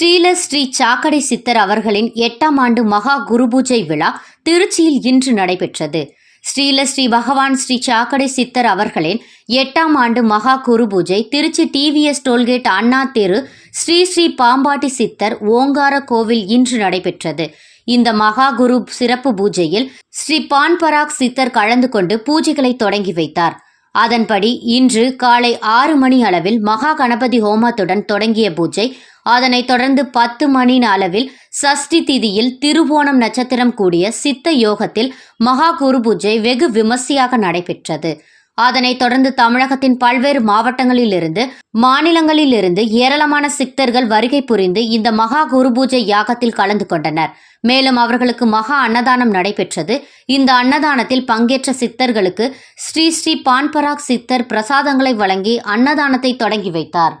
ஸ்ரீல ஸ்ரீ சாக்கடை சித்தர் அவர்களின் எட்டாம் ஆண்டு மகா குருபூஜை விழா திருச்சியில் இன்று நடைபெற்றது. ஸ்ரீல ஸ்ரீ பகவான் ஸ்ரீ சாக்கடை சித்தர் அவர்களின் எட்டாம் ஆண்டு மகா குருபூஜை திருச்சி டிவிஎஸ் டோல்கேட் அண்ணா தெரு ஸ்ரீ ஸ்ரீ பாம்பாட்டி சித்தர் ஓங்கார கோவில் இன்று நடைபெற்றது. இந்த மகா குரு சிறப்பு பூஜையில் ஸ்ரீ பான்பராக் சித்தர் கலந்து கொண்டு பூஜைகளை தொடங்கி வைத்தார். அதன்படி இன்று காலை ஆறு மணி அளவில் மகா கணபதி ஹோமத்துடன் தொடங்கிய பூஜை. அதனைத் தொடர்ந்து பத்து மணி அளவில் சஷ்டி திதியில் திருவோணம் நட்சத்திரம் கூடிய சித்த யோகத்தில் மகா குரு பூஜை வெகு விமர்சையாக நடைபெற்றது. அதனைத் தொடர்ந்து தமிழகத்தின் பல்வேறு மாவட்டங்களிலிருந்து மாநிலங்களிலிருந்து ஏராளமான சித்தர்கள் வருகை புரிந்து இந்த மகா குரு பூஜை யாகத்தில் கலந்து கொண்டனர். மேலும் அவர்களுக்கு மகா அன்னதானம் நடைபெற்றது. இந்த அன்னதானத்தில் பங்கேற்ற சித்தர்களுக்கு ஸ்ரீ ஸ்ரீ பான்பராக் சித்தர் பிரசாதங்களை வழங்கி அன்னதானத்தை தொடங்கி வைத்தார்.